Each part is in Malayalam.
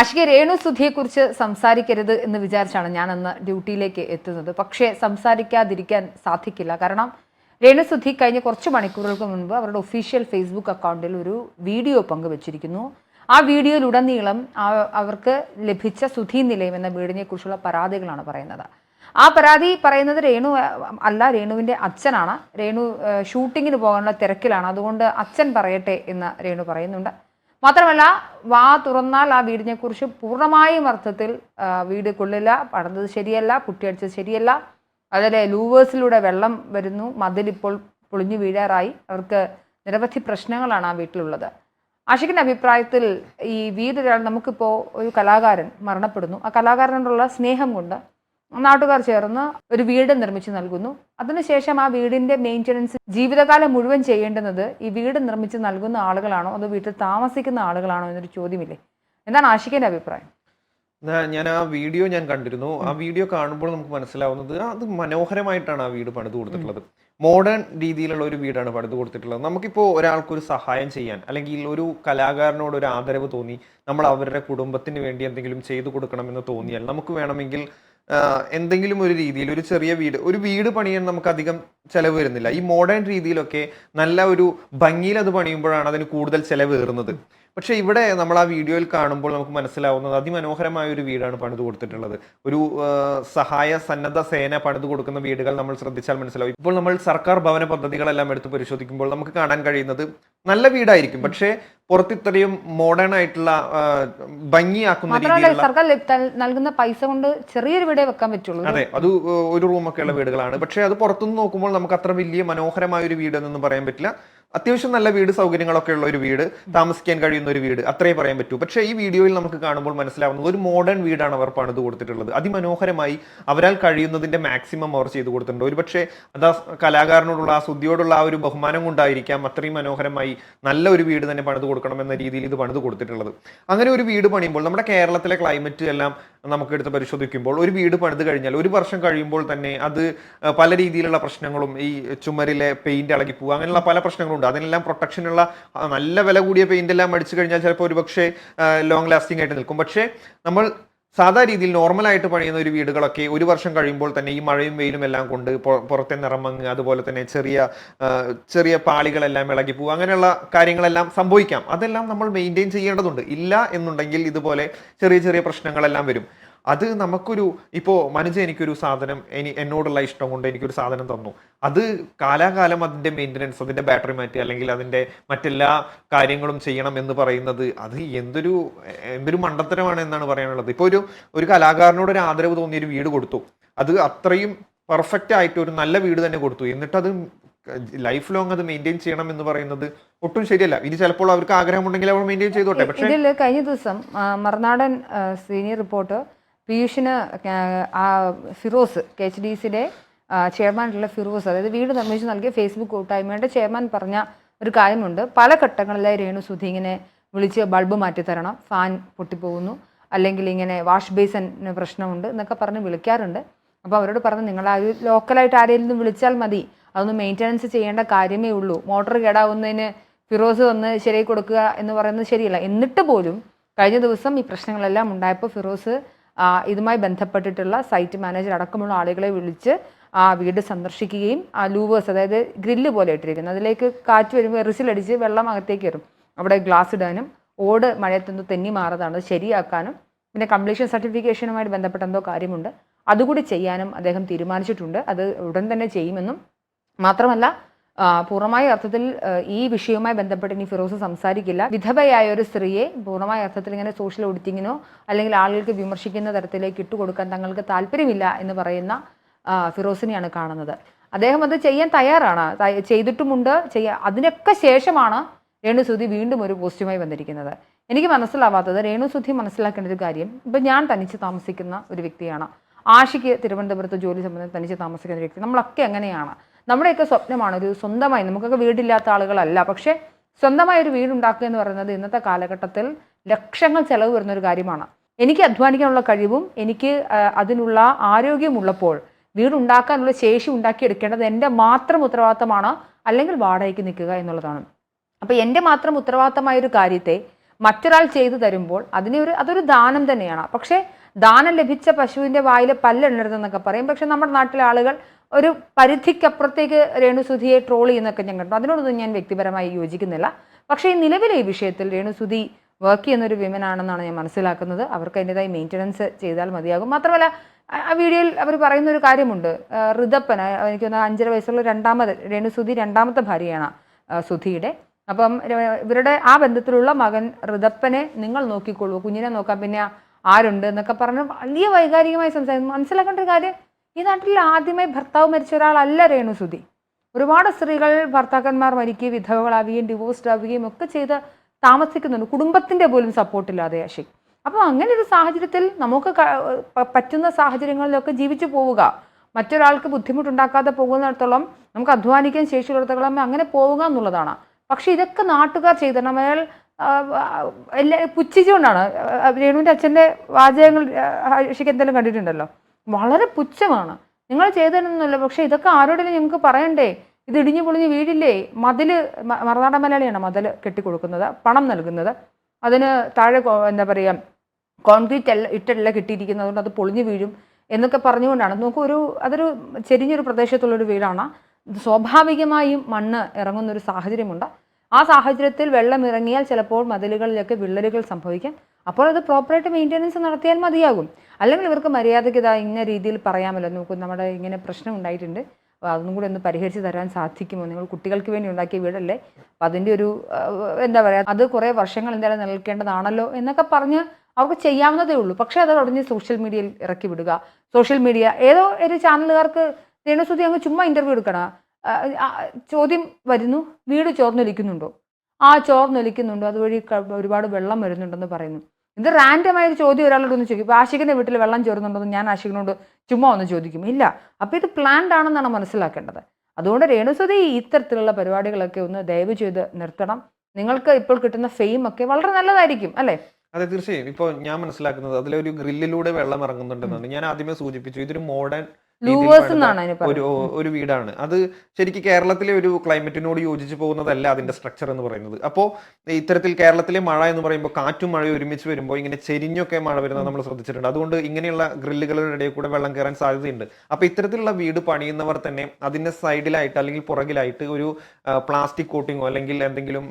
അശ്വിക രേണു സുധിയെക്കുറിച്ച് സംസാരിക്കരുത് എന്ന് വിചാരിച്ചാണ് ഞാൻ അന്ന് ഡ്യൂട്ടിയിലേക്ക് എത്തുന്നത്. പക്ഷേ സംസാരിക്കാതിരിക്കാൻ സാധിക്കില്ല. കാരണം രേണു സുധി കഴിഞ്ഞ കുറച്ച് മണിക്കൂറുകൾക്ക് മുൻപ് അവരുടെ ഒഫീഷ്യൽ ഫേസ്ബുക്ക് അക്കൗണ്ടിൽ ഒരു വീഡിയോ പങ്കുവച്ചിരിക്കുന്നു. ആ വീഡിയോയിലുടനീളം അവർക്ക് ലഭിച്ച സുധി നിലയം എന്ന വീടിനെക്കുറിച്ചുള്ള പരാതികളാണ് പറയുന്നത്. ആ പരാതി പറയുന്നത് രേണു അല്ല രേണുവിന്റെ അച്ഛനാണ്. രേണു ഷൂട്ടിങ്ങിന് പോകാനുള്ള തിരക്കിലാണ്. അതുകൊണ്ട് അച്ഛൻ പറയട്ടെ എന്ന് രേണു പറയുന്നുണ്ട്. മാത്രമല്ല വാ തുറന്നാൽ ആ വീടിനെ കുറിച്ച് പൂർണമായും അർത്ഥത്തിൽ വീട് കൊള്ളില്ല പടന്നത് ശരിയല്ല കുട്ടിയടിച്ചത് ശരിയല്ല. അതിലെ ലൂവേഴ്സിലൂടെ വെള്ളം വരുന്നു മതിലിപ്പോൾ പൊളിഞ്ഞു വീഴാറായി. അവർക്ക് നിരവധി പ്രശ്നങ്ങളാണ് ആ വീട്ടിലുള്ളത്. ആഷിഖിന്റെ അഭിപ്രായത്തിൽ ഈ വീട് നമുക്കിപ്പോൾ ഒരു കലാകാരൻ മരണപ്പെടുന്നു. ആ കലാകാരനോടുള്ള സ്നേഹം കൊണ്ട് നാട്ടുകാർ ചേർന്ന് ഒരു വീട് നിർമ്മിച്ചു നൽകുന്നു. അതിനുശേഷം ആ വീടിന്റെ മെയിന്റനൻസ് ജീവിതകാലം മുഴുവൻ ചെയ്യേണ്ടുന്നത് ഈ വീട് നിർമ്മിച്ച് നൽകുന്ന ആളുകളാണോ അതോ വീട്ടിൽ താമസിക്കുന്ന ആളുകളാണോ എന്നൊരു ചോദ്യമില്ലേ? എന്താണ് ആഷിഖിന്റെ അഭിപ്രായം? ഞാൻ ആ വീഡിയോ ഞാൻ കണ്ടിരുന്നു. ആ വീഡിയോ കാണുമ്പോൾ നമുക്ക് മനസ്സിലാവുന്നത് അത് മനോഹരമായിട്ടാണ് ആ വീട് പണിത് കൊടുത്തിട്ടുള്ളത്. മോഡേൺ രീതിയിലുള്ള ഒരു വീടാണ് പണിത് കൊടുത്തിട്ടുള്ളത്. നമുക്കിപ്പോൾ ഒരാൾക്കൊരു സഹായം ചെയ്യാൻ അല്ലെങ്കിൽ ഒരു കലാകാരനോട് ഒരു ആദരവ് തോന്നി നമ്മൾ അവരുടെ കുടുംബത്തിന് വേണ്ടി എന്തെങ്കിലും ചെയ്തു കൊടുക്കണമെന്ന് തോന്നിയാൽ നമുക്ക് വേണമെങ്കിൽ എന്തെങ്കിലും ഒരു രീതിയിൽ ഒരു ചെറിയ വീട് ഒരു വീട് പണിയാൻ നമുക്ക് അധികം ചെലവ് വരുന്നില്ല. ഈ മോഡേൺ രീതിയിലൊക്കെ നല്ല ഒരു ഭംഗിയിൽ അത് പണിയുമ്പോഴാണ് അതിന് കൂടുതൽ ചെലവ് ഏറുന്നത്. പക്ഷെ ഇവിടെ നമ്മൾ ആ വീഡിയോയിൽ കാണുമ്പോൾ നമുക്ക് മനസ്സിലാവുന്നത് അതിമനോഹരമായ ഒരു വീടാണ് പണിത് കൊടുത്തിട്ടുള്ളത്. ഒരു സഹായ സന്നദ്ധ സേന പണിത് കൊടുക്കുന്ന വീടുകൾ നമ്മൾ ശ്രദ്ധിച്ചാൽ മനസ്സിലാവും. ഇപ്പോൾ നമ്മൾ സർക്കാർ ഭവന പദ്ധതികളെല്ലാം എടുത്ത് പരിശോധിക്കുമ്പോൾ നമുക്ക് കാണാൻ കഴിയുന്നത് നല്ല വീടായിരിക്കും. പക്ഷേ പുറത്ത് ഇത്രയും മോഡേൺ ആയിട്ടുള്ള ഭംഗിയാക്കുന്ന മാത്രമല്ല സർക്കാർ നൽകുന്ന പൈസ കൊണ്ട് ചെറിയൊരു വീടേ വെക്കാൻ പറ്റുള്ളൂ അതെ അത് ഒരു റൂമൊക്കെയുള്ള വീടുകളാണ്. പക്ഷേ അത് പുറത്തുനിന്ന് നോക്കുമ്പോൾ നമുക്ക് അത്ര വലിയ മനോഹരമായ ഒരു വീട് എന്നൊന്നും പറയാൻ പറ്റില്ല. അത്യാവശ്യം നല്ല വീട് സൗകര്യങ്ങളൊക്കെ ഉള്ള ഒരു വീട് താമസിക്കാൻ കഴിയുന്ന ഒരു വീട് അത്രേ പറയാൻ പറ്റൂ. പക്ഷേ ഈ വീഡിയോയിൽ നമുക്ക് കാണുമ്പോൾ മനസ്സിലാവുന്നത് ഒരു മോഡേൺ വീടാണ് അവർ പണിത് കൊടുത്തിട്ടുള്ളത്. അതിമനോഹരമായി അവരാൽ കഴിയുന്നതിന്റെ മാക്സിമം അവർ ചെയ്തു കൊടുത്തിട്ടുണ്ട്. ഒരു പക്ഷേ അത് കലാകാരനോടുള്ള ആ സുദ്ധിയോടുള്ള ആ ഒരു ബഹുമാനം കൊണ്ടായിരിക്കാം അത്രയും മനോഹരമായി നല്ല ഒരു വീട് തന്നെ പണിത് കൊടുക്കണം എന്ന രീതിയിൽ ഇത് പണിത് കൊടുത്തിട്ടുള്ളത്. അങ്ങനെ ഒരു വീട് പണിയുമ്പോൾ നമ്മുടെ കേരളത്തിലെ ക്ലൈമറ്റ് എല്ലാം നമുക്ക് എടുത്ത് പരിശോധിക്കുമ്പോൾ ഒരു വീട് പണിത് കഴിഞ്ഞാൽ ഒരു വർഷം കഴിയുമ്പോൾ തന്നെ അത് പല രീതിയിലുള്ള പ്രശ്നങ്ങളും ഈ ചുമരിലെ പെയിന്റ് ഇളകി പോകുക അങ്ങനെയുള്ള പല പ്രശ്നങ്ങളുണ്ട് അതിനെല്ലാം പ്രൊട്ടക്ഷനുള്ള നല്ല വില കൂടിയ പെയിന്റ് എല്ലാം അടിച്ചു കഴിഞ്ഞാൽ ചിലപ്പോൾ ഒരു പക്ഷേ ലോങ് ലാസ്റ്റിംഗ് ആയിട്ട് നിൽക്കും. പക്ഷേ നമ്മൾ സാധാ രീതിയിൽ നോർമലായിട്ട് പണിയുന്ന ഒരു വീടുകളൊക്കെ ഒരു വർഷം കഴിയുമ്പോൾ തന്നെ ഈ മഴയും വെയിലും എല്ലാം കൊണ്ട് പുറത്തെ നിറമങ്ങ് അതുപോലെ തന്നെ ചെറിയ ചെറിയ പാളികളെല്ലാം ഇളകി പോകും അങ്ങനെയുള്ള കാര്യങ്ങളെല്ലാം സംഭവിക്കാം. അതെല്ലാം നമ്മൾ മെയിന്റെയിൻ ചെയ്യേണ്ടതുണ്ട്. ഇല്ല എന്നുണ്ടെങ്കിൽ ഇതുപോലെ ചെറിയ ചെറിയ പ്രശ്നങ്ങളെല്ലാം വരും. അത് നമുക്കൊരു ഇപ്പോൾ മനുജ എനിക്കൊരു സാധനം എനി എന്നോടുള്ള ഇഷ്ടം കൊണ്ട് എനിക്കൊരു സാധനം തന്നു. അത് കാലാകാലം അതിന്റെ മെയിന്റനൻസ് അതിന്റെ ബാറ്ററി മാറ്റി അല്ലെങ്കിൽ അതിന്റെ മറ്റെല്ലാ കാര്യങ്ങളും ചെയ്യണം എന്ന് പറയുന്നത് അത് എന്തൊരു എന്തൊരു മണ്ടത്തരമാണ് എന്നാണ് പറയാനുള്ളത്. ഇപ്പോൾ ഒരു ഒരു കലാകാരനോട് ഒരു ആദരവ് തോന്നിയ ഒരു വീട് കൊടുത്തു. അത് അത്രയും പെർഫെക്റ്റ് ആയിട്ട് ഒരു നല്ല വീട് തന്നെ കൊടുത്തു. എന്നിട്ട് അത് ലൈഫ് ലോങ് അത് മെയിന്റെയിൻ ചെയ്യണം എന്ന് പറയുന്നത് ഒട്ടും ശരിയല്ല. ഇനി ചിലപ്പോൾ അവർക്ക് ആഗ്രഹമുണ്ടെങ്കിൽ അവർ മെയിന്റെയിൻ ചെയ്തോട്ടെ. പക്ഷേ ഇതിൽ കഴിഞ്ഞ ദിവസം മറുനാടൻ സീനിയർ റിപ്പോർട്ടർ പീയൂഷിന് ആ, ഫിറോസ് കെ എച്ച് ഡി സിയുടെ ചെയർമാനായിട്ടുള്ള ഫിറോസ് അതായത് വീട് നിർമ്മിച്ച് നൽകിയ ഫേസ്ബുക്ക് കൂട്ടായ്മയുടെ ചെയർമാൻ പറഞ്ഞ ഒരു കാര്യമുണ്ട്. പല ഘട്ടങ്ങളിലായി രേണു സുധി ഇങ്ങനെ വിളിച്ച് ബൾബ് മാറ്റിത്തരണം ഫാൻ പൊട്ടിപ്പോകുന്നു അല്ലെങ്കിൽ ഇങ്ങനെ വാഷ് ബേസിന് പ്രശ്നമുണ്ട് എന്നൊക്കെ പറഞ്ഞ് വിളിക്കാറുണ്ട്. അപ്പോൾ അവരോട് പറഞ്ഞ് നിങ്ങൾ ആ ലോക്കലായിട്ട് ആരെങ്കിലും വിളിച്ചാൽ മതി. അതൊന്ന് മെയിന്റനൻസ് ചെയ്യേണ്ട കാര്യമേ ഉള്ളൂ. മോട്ടോർ കേടാവുന്നതിന് ഫിറോസ് വന്ന് ശരിയായി കൊടുക്കുക എന്ന് പറയുന്നത് ശരിയല്ല. എന്നിട്ട് പോലും കഴിഞ്ഞ ദിവസം ഈ പ്രശ്നങ്ങളെല്ലാം ഉണ്ടായപ്പോൾ ഫിറോസ് ഇതുമായി ബന്ധപ്പെട്ടിട്ടുള്ള സൈറ്റ് മാനേജർ അടക്കമുള്ള ആളുകളെ വിളിച്ച് ആ വീട് സന്ദർശിക്കുകയും ആ ലൂവേഴ്സ് അതായത് ഗ്രില്ല് പോലെ ഇട്ടിരിക്കുന്നു. അതിലേക്ക് കാറ്റ് വരുമ്പോൾ എറിസിലടിച്ച് വെള്ളം അകത്തേക്ക് വരും അവിടെ ഗ്ലാസ് ഇടാനും ഓട് മഴയത്തുനിന്ന് തെന്നി മാറതാണ് ശരിയാക്കാനും പിന്നെ കംപ്ലീഷൻ സർട്ടിഫിക്കേഷനുമായിട്ട് ബന്ധപ്പെട്ട എന്തോ കാര്യമുണ്ട്. അതുകൂടി ചെയ്യാനും അദ്ദേഹം തീരുമാനിച്ചിട്ടുണ്ട്. അത് ഉടൻ തന്നെ ചെയ്യുമെന്നും മാത്രമല്ല പൂർണമായ അർത്ഥത്തിൽ ഈ വിഷയവുമായി ബന്ധപ്പെട്ട് ഇനി ഫിറോസ് സംസാരിക്കില്ല. വിധവയായ ഒരു സ്ത്രീയെ പൂർണമായ അർത്ഥത്തിൽ ഇങ്ങനെ സോഷ്യൽ ഓഡിറ്റിങ്ങിനോ അല്ലെങ്കിൽ ആളുകൾക്ക് വിമർശിക്കുന്ന തരത്തിലേക്ക് ഇട്ടുകൊടുക്കാൻ തങ്ങൾക്ക് താല്പര്യമില്ല എന്ന് പറയുന്ന ഫിറോസിനെയാണ് കാണുന്നത്. അദ്ദേഹം അത് ചെയ്യാൻ തയ്യാറാണ്. ചെയ്തിട്ടുമുണ്ട്. ചെയ്യാ അതിനൊക്കെ ശേഷമാണ് രേണുസുധി വീണ്ടും ഒരു പോസ്റ്റുമായി വന്നിരിക്കുന്നത്. എനിക്ക് മനസ്സിലാവാത്തത് രേണുസുധി മനസ്സിലാക്കേണ്ട ഒരു കാര്യം ഇപ്പം ഞാൻ തനിച്ച് താമസിക്കുന്ന ഒരു വ്യക്തിയാണ്. ആഷിക്ക് തിരുവനന്തപുരത്ത് ജോലി സംബന്ധം തനിച്ച് താമസിക്കുന്ന ഒരു വ്യക്തി. നമ്മളൊക്കെ അങ്ങനെയാണ് നമ്മുടെയൊക്കെ സ്വപ്നമാണ്. ഒരു സ്വന്തമായി നമുക്കൊക്കെ വീടില്ലാത്ത ആളുകളല്ല. പക്ഷേ സ്വന്തമായ ഒരു വീടുണ്ടാക്കുക എന്ന് പറയുന്നത് ഇന്നത്തെ കാലഘട്ടത്തിൽ ലക്ഷങ്ങൾ ചെലവ് വരുന്ന ഒരു കാര്യമാണ്. എനിക്ക് അധ്വാനിക്കാനുള്ള കഴിവും എനിക്ക് അതിനുള്ള ആരോഗ്യമുള്ളപ്പോൾ വീടുണ്ടാക്കാനുള്ള ശേഷി ഉണ്ടാക്കിയെടുക്കേണ്ടത് എന്റെ മാത്രം ഉത്തരവാദിത്തമാണ് അല്ലെങ്കിൽ വാടകയ്ക്ക് നിൽക്കുക എന്നുള്ളതാണ്. അപ്പോൾ എന്റെ മാത്രം ഉത്തരവാദിത്തമായ ഒരു കാര്യത്തെ മറ്റൊരാൾ ചെയ്തു തരുമ്പോൾ അതിനെ ഒരു അതൊരു ദാനം തന്നെയാണ്. പക്ഷേ ദാനം ലഭിച്ച പശുവിന്റെ വായിൽ പല്ലെണ്ണരുതെന്നൊക്കെ പറയും. പക്ഷെ നമ്മുടെ നാട്ടിലെ ആളുകൾ ഒരു പരിധിക്കപ്പുറത്തേക്ക് രേണുസുധിയെ ട്രോൾ ചെയ്യുന്നൊക്കെ ഞാൻ കണ്ടു. അതിനോടൊന്നും ഞാൻ വ്യക്തിപരമായി യോജിക്കുന്നില്ല. പക്ഷേ ഈ നിലവിലെ ഈ വിഷയത്തിൽ രേണുസുധി വർക്ക് ചെയ്യുന്ന ഒരു വിമൻ ആണെന്നാണ് ഞാൻ മനസ്സിലാക്കുന്നത്. അവർക്ക് അതിന്റെതായി മെയിന്റനൻസ് ചെയ്താൽ മതിയാകും. മാത്രമല്ല ആ- വീഡിയോയിൽ അവർ പറയുന്ന ഒരു കാര്യമുണ്ട് ഋതപ്പൻ എനിക്ക് തോന്നുന്ന അഞ്ചര വയസ്സുള്ള രണ്ടാമത് രേണുസുധി രണ്ടാമത്തെ ഭാര്യയാണ് സുധിയുടെ. അപ്പം ഇവരുടെ ആ ബന്ധത്തിലുള്ള മകൻ ഋതപ്പനെ നിങ്ങൾ നോക്കിക്കൊള്ളൂ കുഞ്ഞിനെ നോക്കാൻ പിന്നെ ആരുണ്ട് എന്നൊക്കെ പറഞ്ഞ് വലിയ വൈകാരികമായി സംസാരിക്കും. മനസ്സിലാക്കേണ്ട ഒരു കാര്യം ഈ നാട്ടിൽ ആദ്യമായി ഭർത്താവ് മരിച്ച ഒരാളല്ല രേണുസുധി ഒരുപാട് സ്ത്രീകൾ ഭർത്താക്കന്മാർ മരിക്കുകയും വിധവകളാവുകയും ഡിവോഴ്സ്ഡ് ആവുകയും ഒക്കെ ചെയ്ത് താമസിക്കുന്നുണ്ട്. കുടുംബത്തിന്റെ പോലും സപ്പോർട്ടില്ലാതെ അഷിക് അപ്പോൾ അങ്ങനെ ഒരു സാഹചര്യത്തിൽ നമുക്ക് പറ്റുന്ന സാഹചര്യങ്ങളിലൊക്കെ ജീവിച്ചു പോവുക. മറ്റൊരാൾക്ക് ബുദ്ധിമുട്ടുണ്ടാക്കാതെ പോകുന്നിടത്തോളം നമുക്ക് അധ്വാനിക്കാൻ ശേഷിയുള്ളിടത്തോളം അങ്ങനെ പോവുക എന്നുള്ളതാണ്. പക്ഷെ ഇതൊക്കെ നാട്ടുകാർ ചെയ്തിടണം അയാൾ എല്ലാ പുച്ഛിച്ചുകൊണ്ടാണ്. രേണുവിന്റെ അച്ഛന്റെ വാചകങ്ങൾ അഷിക്ക് എന്തെങ്കിലും കണ്ടിട്ടുണ്ടല്ലോ? വളരെ പുച്ഛമാണ്. നിങ്ങൾ ചെയ്തതെന്നല്ല പക്ഷെ ഇതൊക്കെ ആരോടെങ്കിലും ഞങ്ങൾക്ക് പറയണ്ടേ? ഇത് ഇടിഞ്ഞു പൊളിഞ്ഞ് വീടില്ലേ മതിൽ മ- മറുനാടൻ മലയാളിയാണ് മതിൽ കെട്ടിക്കൊടുക്കുന്നത് പണം നൽകുന്നത്. അതിന് താഴെ എന്താ പറയുക കോൺക്രീറ്റ് അല്ല ഇട്ടല്ല കിട്ടിയിരിക്കുന്നത് അതുകൊണ്ട് അത് പൊളിഞ്ഞു വീഴും എന്നൊക്കെ പറഞ്ഞുകൊണ്ടാണ്. നോക്കൂ ഒരു അതൊരു ചെരിഞ്ഞൊരു പ്രദേശത്തുള്ളൊരു വീടാണ്. സ്വാഭാവികമായും മണ്ണ് ഇറങ്ങുന്നൊരു സാഹചര്യമുണ്ട്. ആ സാഹചര്യത്തിൽ വെള്ളം ഇറങ്ങിയാൽ ചിലപ്പോൾ മതിലുകളിലൊക്കെ വിള്ളലുകൾ സംഭവിക്കാം. അപ്പോൾ അത് പ്രോപ്പറായിട്ട് മെയിന്റെനൻസ് നടത്തിയാൽ മതിയാകും. അല്ലെങ്കിൽ ഇവർക്ക് മര്യാദയ്ക്ക് ഇതാ ഇന്ന രീതിയിൽ പറയാമല്ലോ. നമുക്ക് നമ്മുടെ ഇങ്ങനെ പ്രശ്നം ഉണ്ടായിട്ടുണ്ട്. അപ്പോൾ അതൊന്നും കൂടെ ഒന്ന് പരിഹരിച്ച് തരാൻ സാധിക്കുമോ? നിങ്ങൾ കുട്ടികൾക്ക് വേണ്ടി ഉണ്ടാക്കിയ വീടല്ലേ? അപ്പം അതിന്റെ ഒരു എന്താ പറയുക അത് കുറേ വർഷങ്ങൾ എന്തായാലും നിലനിൽക്കേണ്ടതാണല്ലോ എന്നൊക്കെ പറഞ്ഞ് അവർക്ക് ചെയ്യാവുന്നതേ ഉള്ളൂ. പക്ഷേ അത് ഉടനെ സോഷ്യൽ മീഡിയയിൽ ഇറക്കി വിടുക. സോഷ്യൽ മീഡിയ ഏതോ ഒരു ചാനലുകാർക്ക് രേണുസുതി അങ്ങ് ചുമ്മാ ഇന്റർവ്യൂ എടുക്കണം ചോദ്യം വരുന്നു. വീട് ചോർന്നൊലിക്കുന്നുണ്ടോ? ആ ചോർന്നൊലിക്കുന്നുണ്ടോ? അതുവഴി ഒരുപാട് വെള്ളം വരുന്നുണ്ടെന്ന് പറയുന്നു. ഇത് റാൻഡമായ ഒരു ചോദ്യം ഒരാളോട് ഒന്ന് ചോദിക്കും. ആഷിഖിന്റെ വീട്ടിൽ വെള്ളം ചോർന്നുണ്ടോ എന്ന് ഞാൻ ആഷിഖിനോട് ചുമ്മാ ഒന്ന് ചോദിക്കും. ഇല്ല. അപ്പോൾ ഇത് പ്ലാൻഡ് ആണെന്നാണ് മനസ്സിലാക്കേണ്ടത്. അതുകൊണ്ട് രേണുസുതി ഇത്തരത്തിലുള്ള പരിപാടികളൊക്കെ ഒന്ന് ദയവ് ചെയ്ത് നിർത്തണം. നിങ്ങൾക്ക് ഇപ്പോൾ കിട്ടുന്ന ഫെയിം ഒക്കെ വളരെ നല്ലതായിരിക്കും അല്ലേ? അതെ തീർച്ചയായും. ഇപ്പോൾ ഞാൻ മനസ്സിലാക്കുന്നത് അതിലൊരു ഗ്രില്ലിലൂടെ വെള്ളം ഇറങ്ങുന്നുണ്ടെന്നാണ്. ഞാൻ ആദ്യമേ സൂചിപ്പിച്ചു. ഇതൊരു മോഡേൺ ഒരു ഒരു വീടാണ്. അത് ശരിക്കും കേരളത്തിലെ ഒരു ക്ലൈമറ്റിനോട് യോജിച്ച് പോകുന്നതല്ല അതിന്റെ സ്ട്രക്ചർ എന്ന് പറയുന്നത്. അപ്പോ ഇത്തരത്തിൽ കേരളത്തിലെ മഴ എന്ന് പറയുമ്പോൾ കാറ്റും മഴയും ഒരുമിച്ച് വരുമ്പോൾ ഇങ്ങനെ ചെരിഞ്ഞൊക്കെ മഴ വരുന്നത് നമ്മൾ ശ്രദ്ധിച്ചിട്ടുണ്ട്. അതുകൊണ്ട് ഇങ്ങനെയുള്ള ഗ്രില്ലുകളുടെ ഇടയിൽ കൂടെ വെള്ളം കയറാൻ സാധ്യതയുണ്ട്. അപ്പൊ ഇത്തരത്തിലുള്ള വീട് പണിയുന്നവർ തന്നെ അതിന്റെ സൈഡിലായിട്ട് അല്ലെങ്കിൽ പുറകിലായിട്ട് ഒരു പ്ലാസ്റ്റിക് കോട്ടിങ്ങോ അല്ലെങ്കിൽ എന്തെങ്കിലും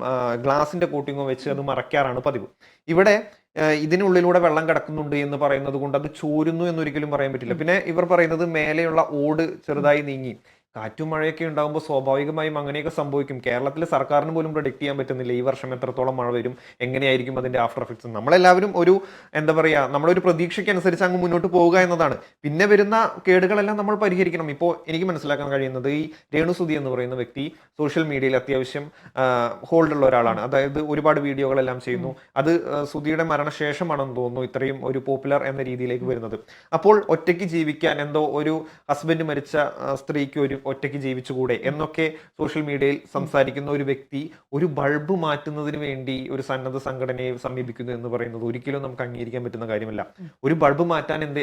ഗ്ലാസിന്റെ കോട്ടിങ്ങോ വെച്ച് അത് മറയ്ക്കാറാണ് പതിവ്. ഇവിടെ ഇതിനുള്ളിലൂടെ വെള്ളം കിടക്കുന്നുണ്ട് എന്ന് പറയുന്നത് കൊണ്ട് അത് ചോരുന്നു എന്നൊരിക്കലും പറയാൻ പറ്റില്ല. പിന്നെ ഇവർ പറയുന്നത് മേലെയുള്ള ഓട് ചെറുതായി നീങ്ങി. കാറ്റും മഴയൊക്കെ ഉണ്ടാകുമ്പോൾ സ്വാഭാവികമായും അങ്ങനെയൊക്കെ സംഭവിക്കും. കേരളത്തിലെ സർക്കാരിന് പോലും പ്രൊഡിക്ട് ചെയ്യാൻ പറ്റുന്നില്ല ഈ വർഷം എത്രത്തോളം മഴ വരും എങ്ങനെയായിരിക്കും അതിന്റെ ആഫ്റ്റർ എഫക്ട്സ് നമ്മളെല്ലാവരും ഒരു എന്താ പറയുക നമ്മളൊരു പ്രതീക്ഷയ്ക്ക് അനുസരിച്ച് അങ്ങ് മുന്നോട്ട് പോവുക എന്നതാണ്. പിന്നെ വരുന്ന കേടുകളെല്ലാം നമ്മൾ പരിഹരിക്കണം. ഇപ്പോൾ എനിക്ക് മനസ്സിലാക്കാൻ കഴിയുന്നത് ഈ രേണുസുതി എന്ന് പറയുന്ന വ്യക്തി സോഷ്യൽ മീഡിയയിൽ അത്യാവശ്യം ഹോൾഡ് ഉള്ള ഒരാളാണ്. അതായത് ഒരുപാട് വീഡിയോകളെല്ലാം ചെയ്യുന്നു. അത് സുധിയുടെ മരണശേഷമാണെന്ന് തോന്നുന്നു ഇത്രയും ഒരു പോപ്പുലർ എന്ന രീതിയിലേക്ക് വരുന്നത്. അപ്പോൾ ഒറ്റയ്ക്ക് ജീവിക്കാൻ എന്തോ ഒരു ഹസ്ബൻഡ് മരിച്ച സ്ത്രീക്ക് ഒരു ഒറ്റയ്ക്ക് ജീവിച്ചുകൂടെ എന്നൊക്കെ സോഷ്യൽ മീഡിയയിൽ സംസാരിക്കുന്ന ഒരു വ്യക്തി ഒരു ബൾബ് മാറ്റുന്നതിന് വേണ്ടി ഒരു സന്നദ്ധ സംഘടനയെ സമീപിക്കുന്നു എന്ന് പറയുന്നത് ഒരിക്കലും നമുക്ക് അംഗീകരിക്കാൻ പറ്റുന്ന കാര്യമല്ല. ഒരു ബൾബ് മാറ്റാൻ എന്ത്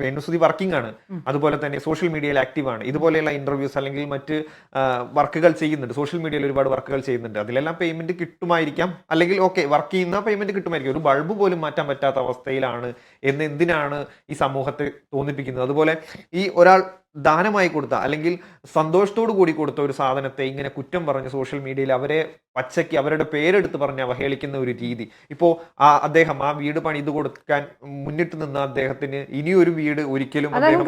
രേണുസുതി വർക്കിംഗ് ആണ്. അതുപോലെ തന്നെ സോഷ്യൽ മീഡിയയിൽ ആക്റ്റീവ് ആണ്. ഇതുപോലെയുള്ള ഇന്റർവ്യൂസ് അല്ലെങ്കിൽ മറ്റ് വർക്കുകൾ ചെയ്യുന്നുണ്ട്. സോഷ്യൽ മീഡിയയിൽ ഒരുപാട് വർക്കുകൾ ചെയ്യുന്നുണ്ട്. അതിലെല്ലാം പേയ്മെന്റ് കിട്ടുമായിരിക്കാം. അല്ലെങ്കിൽ ഓക്കെ വർക്ക് ചെയ്യുന്ന പേയ്മെന്റ് കിട്ടുമായിരിക്കും. ഒരു ബൾബ് പോലും മാറ്റാൻ പറ്റാത്ത അവസ്ഥയിലാണ് എന്ന് എന്തിനാണ് ഈ സമൂഹത്തെ തോന്നിപ്പിക്കുന്നത്? അതുപോലെ ഈ ഒരാൾ ദാനമായി കൊടുത്ത അല്ലെങ്കിൽ സന്തോഷത്തോടു കൂടി കൊടുത്ത ഒരു സാധനത്തെ ഇങ്ങനെ കുറ്റം പറഞ്ഞ് സോഷ്യൽ മീഡിയയിൽ അവരെ പച്ചയ്ക്ക് അവരുടെ പേരെടുത്ത് പറഞ്ഞ് അവഹേളിക്കുന്ന ഒരു രീതി. ഇപ്പോൾ ആ അദ്ദേഹം ആ വീട് പണിത് കൊടുക്കാൻ മുന്നിട്ട് നിന്ന അദ്ദേഹത്തിന് ഇനിയൊരു വീട് ഒരിക്കലും അദ്ദേഹം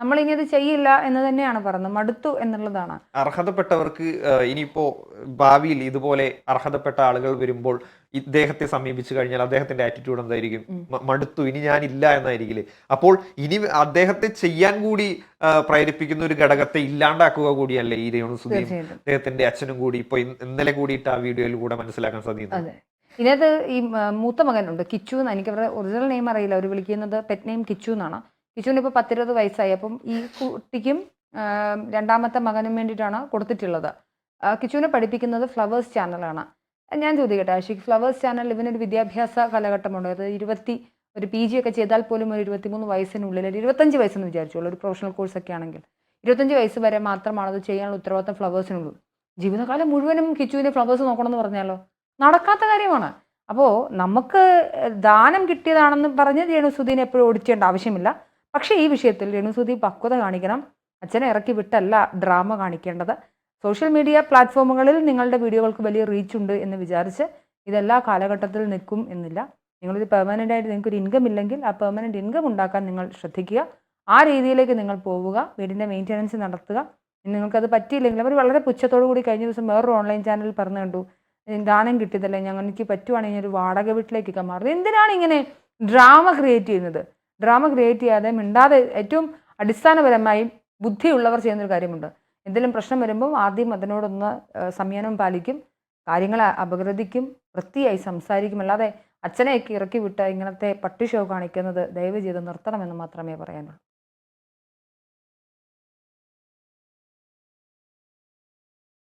നമ്മൾ ഇനി അത് ചെയ്യില്ല എന്ന് തന്നെയാണ് പറയുന്നത്. മടുത്തു എന്നുള്ളതാണ്. അർഹതപ്പെട്ടവർക്ക് ഇനിയിപ്പോ ഭാവിയിൽ ഇതുപോലെ അർഹതപ്പെട്ട ആളുകൾ വരുമ്പോൾ ഇദ്ദേഹത്തെ സമീപിച്ചു കഴിഞ്ഞാൽ അദ്ദേഹത്തിന്റെ ആറ്റിറ്റ്യൂഡ് എന്തായിരിക്കും? മടുത്തു ഇനി ഞാൻ ഇല്ല എന്നായിരിക്കില്ലേ? അപ്പോൾ ഇനി അദ്ദേഹത്തെ ചെയ്യാൻ കൂടി പ്രേരിപ്പിക്കുന്ന ഒരു ഘടകത്തെ ഇല്ലാണ്ടാക്കുക കൂടിയല്ലേ ഈ രേണു സുധീം അദ്ദേഹത്തിന്റെ അച്ഛനും കൂടി ഇപ്പൊ ഇന്നലെ കൂടിയിട്ട് ആ വീഡിയോയിൽ കൂടെ മനസ്സിലാക്കാൻ സാധിക്കുന്നത് ഇതിനകത്ത് ഈ മൂത്ത മകനുണ്ട് കിച്ചു എന്ന് എനിക്ക് അവരുടെ ഒറിജിനൽ നെയിം അറിയില്ല. അവർ വിളിക്കുന്നത് പെറ്റ് നെയിം കിച്ചു എന്നാണ്. കിച്ചുവിന് ഇപ്പോൾ പത്തിരുപത് വയസ്സായി. അപ്പം ഈ കുട്ടിക്കും രണ്ടാമത്തെ മകനും വേണ്ടിയിട്ടാണ് കൊടുത്തിട്ടുള്ളത്. കിച്ചുവിനെ പഠിപ്പിക്കുന്നത് ഫ്ലവേഴ്സ് ചാനലാണ്. ഞാൻ ചോദിക്കട്ടെ ആഷിഖ് ഫ്ലവേഴ്സ് ചാനൽ ഇവനൊരു വിദ്യാഭ്യാസ കാലഘട്ടമുണ്ട്. അത് ഇരുപത്തി ഒരു പി ജി ഒക്കെ ചെയ്താൽ പോലും ഒരു ഇരുപത്തിമൂന്ന് വയസ്സിനുള്ളിൽ ഒരു ഇരുപത്തഞ്ച് വയസ്സെന്ന് വിചാരിച്ചോളൂ ഒരു പ്രൊഫഷണൽ കോഴ്സ് ഒക്കെ ആണെങ്കിൽ ഇരുപത്തഞ്ച് വയസ്സ് വരെ മാത്രമാണ് അത് ചെയ്യാനുള്ള ഉത്തരവാദിത്തം ഫ്ലവേഴ്സിനുള്ളൂ ജീവിതകാലം മുഴുവനും കിച്ചുവിനെ ഫ്ലവേഴ്സ് നോക്കണമെന്ന് പറഞ്ഞാലോ? നടക്കാത്ത കാര്യമാണ്. അപ്പോൾ നമുക്ക് ദാനം കിട്ടിയതാണെന്ന് പറഞ്ഞ് രേണുസുദീനെ എപ്പോഴും ഓടിച്ചേണ്ട ആവശ്യമില്ല. പക്ഷേ ഈ വിഷയത്തിൽ രേണുസുദി പക്വത കാണിക്കണം. അച്ഛനെ ഇറക്കി വിട്ടല്ല ഡ്രാമ കാണിക്കേണ്ടത്. സോഷ്യൽ മീഡിയ പ്ലാറ്റ്ഫോമുകളിൽ നിങ്ങളുടെ വീഡിയോകൾക്ക് വലിയ റീച്ച് ഉണ്ട് എന്ന് വിചാരിച്ച് ഇതെല്ലാ കാലഘട്ടത്തിൽ നിൽക്കും എന്നില്ല. നിങ്ങളിത് പെർമനന്റ് ആയിട്ട് നിങ്ങൾക്ക് ഒരു ഇൻകം ഇല്ലെങ്കിൽ ആ പെർമനന്റ് ഇൻകം ഉണ്ടാക്കാൻ നിങ്ങൾ ശ്രദ്ധിക്കുക. ആ രീതിയിലേക്ക് നിങ്ങൾ പോവുക. വീടിന്റെ മെയിന്റനൻസ് നടത്തുക. നിങ്ങൾക്കത് പറ്റിയില്ലെങ്കിൽ അവർ വളരെ പുച്ഛത്തോടു കൂടി കഴിഞ്ഞ ദിവസം വേറൊരു ഓൺലൈൻ ചാനൽ പറഞ്ഞു കണ്ടു. ദാനം കിട്ടിയതല്ലേ? ഞങ്ങൾ എനിക്ക് പറ്റുവാണെങ്കിൽ ഒരു വാടക വീട്ടിലേക്കൊക്കെ മാറുന്നത്. എന്തിനാണ് ഇങ്ങനെ ഡ്രാമ ക്രിയേറ്റ് ചെയ്യുന്നത്? ഡ്രാമ ക്രിയേറ്റ് ചെയ്യാതെ മിണ്ടാതെ ഏറ്റവും അടിസ്ഥാനപരമായി ബുദ്ധിയുള്ളവർ ചെയ്യുന്നൊരു കാര്യമുണ്ട്. എന്തെങ്കിലും പ്രശ്നം വരുമ്പോൾ ആദ്യം അതിനോടൊന്ന് സംയനം പാലിക്കും. കാര്യങ്ങളെ അപഗ്രഥിക്കും. വൃത്തിയായി സംസാരിക്കും. അല്ലാതെ അച്ഛനെയൊക്കെ ഇറക്കി വിട്ട് ഇങ്ങനത്തെ പട്ടി ഷോ കാണിക്കുന്നത് ദയവ് ചെയ്ത് നിർത്തണമെന്ന് മാത്രമേ പറയാനുള്ളൂ.